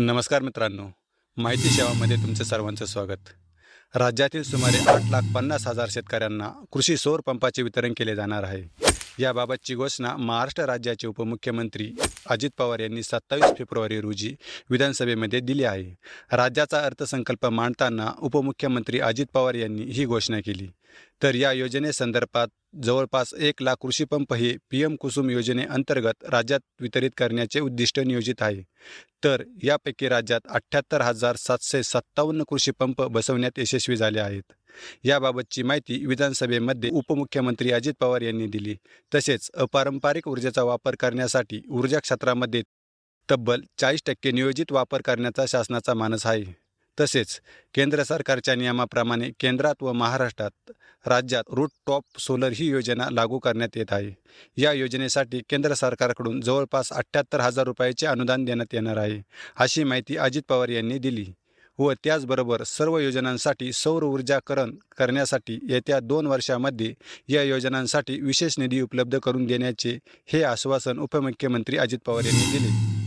नमस्कार मित्रांनो. माहिती सेवामध्ये तुमचं सर्वांचं स्वागत. राज्यातील सुमारे आठ लाख पन्नास हजार शेतकऱ्यांना कृषी सौर पंपाचे वितरण केले जाणार आहे. याबाबतची घोषणा महाराष्ट्र राज्याचे उपमुख्यमंत्री अजित पवार यांनी सत्तावीस फेब्रुवारी रोजी विधानसभेमध्ये दिली आहे. राज्याचा अर्थसंकल्प मांडताना उपमुख्यमंत्री अजित पवार यांनी ही घोषणा केली. तर या योजनेसंदर्भात जवळपास एक लाख कृषीपंप हे पी एम कुसुम योजनेअंतर्गत राज्यात वितरित करण्याचे उद्दिष्ट नियोजित आहे. तर यापैकी राज्यात अठ्ठ्याहत्तर हजार सातशे सत्तावन्न कृषीपंप बसवण्यात यशस्वी झाले आहेत. याबाबतची माहिती विधानसभेमध्ये उपमुख्यमंत्री अजित पवार यांनी दिली. तसेच अपारंपरिक ऊर्जेचा वापर करण्यासाठी ऊर्जा क्षेत्रामध्ये तब्बल चाळीस टक्के नियोजित वापर करण्याचा शासनाचा मानस आहे. तसेच केंद्र सरकारच्या नियमाप्रमाणे केंद्रात व महाराष्ट्रात राज्यात रूट टॉप सोलर ही योजना लागू करण्यात येत आहे. या योजनेसाठी केंद्र सरकारकडून जवळपास अठ्ठ्याहत्तर हजार रुपयाचे अनुदान देण्यात येणार आहे अशी माहिती अजित पवार यांनी दिली व त्याचबरोबर सर्व योजनांसाठी सौर ऊर्जाकरण करण्यासाठी येत्या दोन वर्षामध्ये या योजनांसाठी विशेष निधी उपलब्ध करून देण्याचे हे आश्वासन उपमुख्यमंत्री अजित पवार यांनी दिले.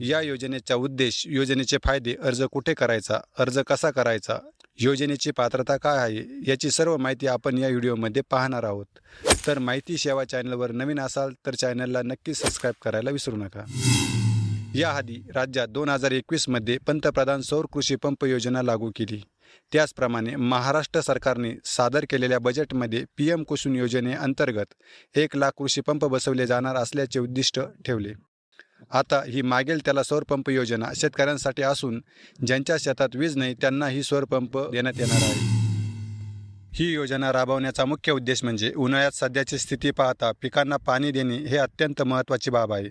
या योजनेचा उद्देश योजनेचे फायदे अर्ज कुठे करायचा अर्ज कसा करायचा योजनेची पात्रता काय आहे याची सर्व माहिती आपण या व्हिडिओमध्ये पाहणार आहोत. तर माहिती सेवा चॅनलवर नवीन असाल तर चॅनलला नक्की सबस्क्राईब करायला विसरू नका. याआधी राज्यात दोन हजार एकवीसमध्ये पंतप्रधान सौर कृषी पंप योजना लागू केली. त्याचप्रमाणे महाराष्ट्र सरकारने सादर केलेल्या बजेटमध्ये पी एम कुसुम योजनेअंतर्गत एक लाख कृषी पंप बसवले जाणार असल्याचे उद्दिष्ट ठेवले. आता ही मागेल त्याला सौरपंप योजना शेतकऱ्यांसाठी असून ज्यांच्या शेतात वीज नाही त्यांना ही सौरपंप देण्यात येणार आहे. ही योजना राबवण्याचा मुख्य उद्देश म्हणजे उन्हाळ्यात सध्याची स्थिती पाहता पिकांना पाणी देणे हे अत्यंत महत्त्वाची बाब आहे.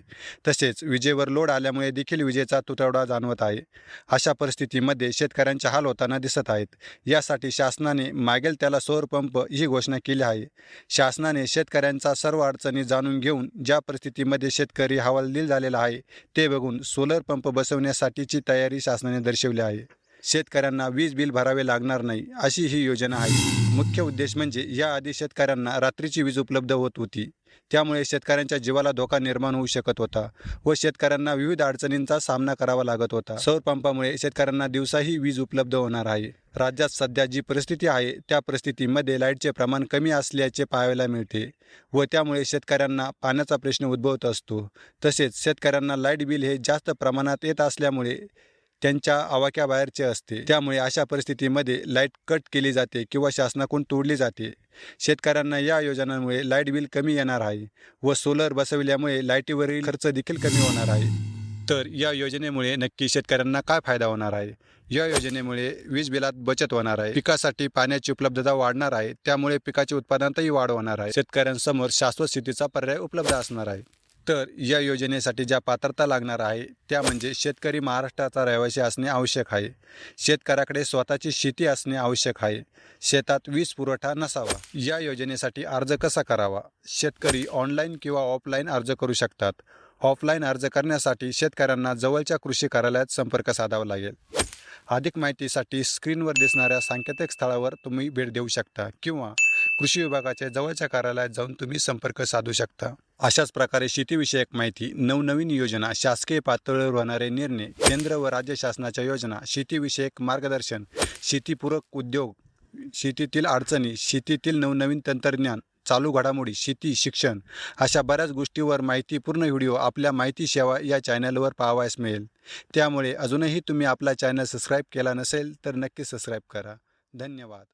तसेच विजेवर लोड आल्यामुळे देखील विजेचा तुटवडा जाणवत आहे. अशा परिस्थितीमध्ये शेतकऱ्यांचे हाल होताना दिसत आहेत. यासाठी शासनाने मागेल त्याला सौरपंप ही घोषणा केली आहे. शासनाने शेतकऱ्यांचा सर्व अडचणी जाणून घेऊन ज्या परिस्थितीमध्ये शेतकरी हवालदिल झालेला आहे ते बघून सोलर पंप बसवण्यासाठीची तयारी शासनाने दर्शवली आहे. शेतकऱ्यांना वीज बिल भरावे लागणार नाही अशी ही योजना आहे. मुख्य उद्देश म्हणजे याआधी शेतकऱ्यांना रात्रीची वीज उपलब्ध होत होती. त्यामुळे शेतकऱ्यांच्या जीवाला धोका निर्माण होऊ शकत होता व शेतकऱ्यांना विविध अडचणींचा सामना करावा लागत होता. सौर पंपामुळे शेतकऱ्यांना दिवसाही वीज उपलब्ध होणार आहे. राज्यात सध्या जी परिस्थिती आहे त्या परिस्थितीमध्ये लाईटचे प्रमाण कमी असल्याचे पाहायला मिळते व त्यामुळे शेतकऱ्यांना पाण्याचा प्रश्न उद्भवत असतो. तसेच शेतकऱ्यांना लाइट बिल हे जास्त प्रमाणात येत असल्यामुळे त्यांच्या आवाक्याबाहेरचे असते. त्यामुळे अशा परिस्थितीमध्ये लाइट कट केली जाते किंवा शासनाकडून तोडली जाते. शेतकऱ्यांना या योजनांमुळे लाइट बिल कमी येणार आहे व सोलर बसविल्यामुळे लाईटीवरील खर्च देखील कमी होणार आहे. तर या योजनेमुळे नक्की शेतकऱ्यांना काय फायदा होणार आहे? या योजनेमुळे वीज बिलात बचत होणार आहे. पिकासाठी पाण्याची उपलब्धता वाढणार आहे. त्यामुळे पिकाची उत्पादनातही वाढ होणार आहे. शेतकऱ्यांसमोर शाश्वत शेतीचा पर्याय उपलब्ध असणार आहे. तर या योजनेसाठी ज्या पात्रता लागणार आहे त्या म्हणजे शेतकरी महाराष्ट्राचा रहिवासी असणे आवश्यक आहे. शेतकऱ्याकडे स्वतःची शेती असणे आवश्यक आहे. शेतात वीज पुरवठा नसावा. या योजनेसाठी अर्ज कसा करावा? शेतकरी ऑनलाईन किंवा ऑफलाईन अर्ज करू शकतात. ऑफलाईन अर्ज करण्यासाठी शेतकऱ्यांना जवळच्या कृषी कार्यालयात संपर्क साधावा लागेल. अधिक माहितीसाठी स्क्रीनवर दिसणाऱ्या सांकेतिक स्थळावर तुम्ही भेट देऊ शकता किंवा कृषी विभागाच्या जवळच्या कार्यालयात जाऊन तुम्ही संपर्क साधू शकता. अशाच प्रकारे शेतीविषयक माहिती नवनवीन योजना शासकीय पातळीवर होणारे निर्णय केंद्र व राज्य शासनाच्या योजना शेतीविषयक मार्गदर्शन शेतीपूरक उद्योग शेतीतील अडचणी शेतीतील नवनवीन तंत्रज्ञान चालू घडामोडी शेती शिक्षण अशा बऱ्याच गोष्टीवर माहितीपूर्ण व्हिडिओ आपल्या माहिती सेवा या चॅनलवर पाहावयास मिळेल. त्यामुळे अजूनही तुम्ही आपला चॅनल सबस्क्राईब केला नसेल तर नक्की सबस्क्राईब करा. धन्यवाद.